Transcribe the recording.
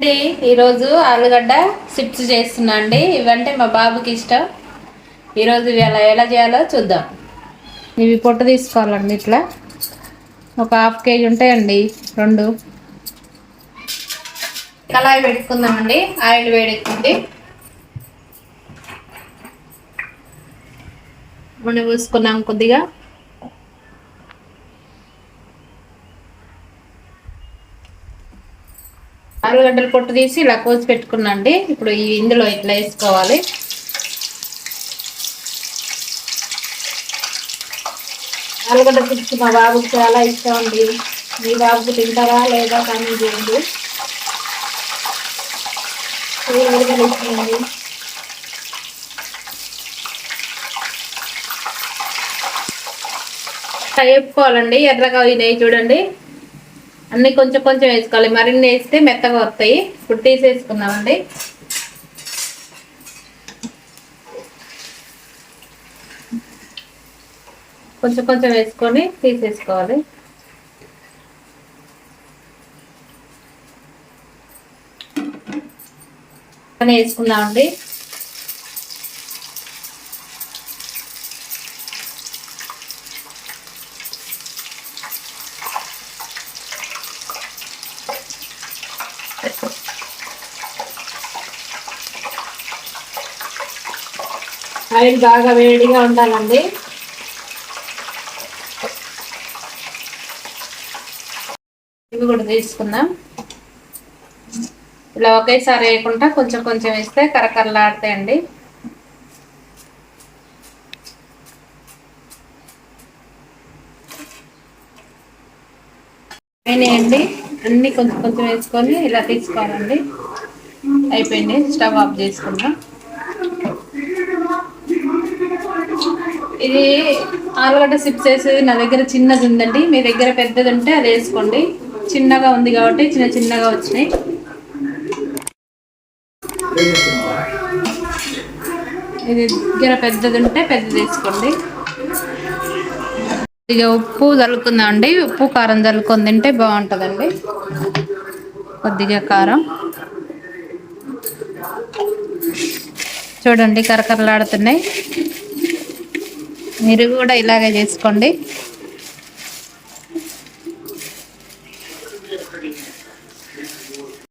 అండి ఈరోజు ఆలుగడ్డ చిప్స్ చేస్తున్నా అండి. ఇవంటే మా బాబుకి ఇష్టం. ఈరోజు ఇవి ఎలా ఎలా చేయాలో చూద్దాం. ఇవి పొట్టు తీసుకోవాలండి ఇట్లా. ఒక హాఫ్ కేజీ ఉంటాయండి రెండు. కళాయి పెట్టుకుందామండి ఆయిల్ వేడెక్కింది. మనం పూసుకున్నాం కొద్దిగా. ఆలుగడ్డలు పొట్టు తీసి ఇలా కోసి పెట్టుకున్నాండి. ఇప్పుడు ఈ ఇందులో ఇట్లా వేసుకోవాలి. ఆలుగడ్డ చిప్స్ మా బాబుకి చాలా ఇష్టం అండి మీ బాబుకు తింటారా లేదా కానీ చేయండి. ఇష్టమండి వేపుకోవాలండి. ఎర్రగా అయినాయి చూడండి. అన్ని కొంచెం కొంచెం వేసుకోవాలి. మరిన్ని వేస్తే మెత్తగా వస్తాయి. ఇప్పుడు తీసేసుకుందామండి. కొంచెం కొంచెం వేసుకొని తీసేసుకోవాలి. వేసుకుందామండి. ఆయిల్ బాగా వేడిగా ఉండాలండి. ఇవి కూడా తీసుకుందాం. ఇలా ఒకేసారి వేయకుండా కొంచెం కొంచెం వేస్తే కరకరలాడతాయండి. అయినాయండి. అన్నీ కొంచెం కొంచెం వేసుకొని ఇలా తీసుకోవాలండి. అయిపోయింది. స్టవ్ ఆఫ్ చేసుకుందాం. ఇది ఆలుగడ్డ సిప్స్ వేసేది నా దగ్గర చిన్నది ఉందండి. మీ దగ్గర పెద్దది ఉంటే అది వేసుకోండి. చిన్నగా ఉంది కాబట్టి చిన్న చిన్నగా వచ్చినాయి. ఇది దగ్గర పెద్దది ఉంటే పెద్దది వేసుకోండి. ఇక ఉప్పు చల్లుకుందామండి ఉప్పు కారం చల్లుకొని తింటే బాగుంటుందండి. కొద్దిగా కారం. చూడండి కరకరలాడుతున్నాయి. మీరు కూడా ఇలాగే చేసుకోండి.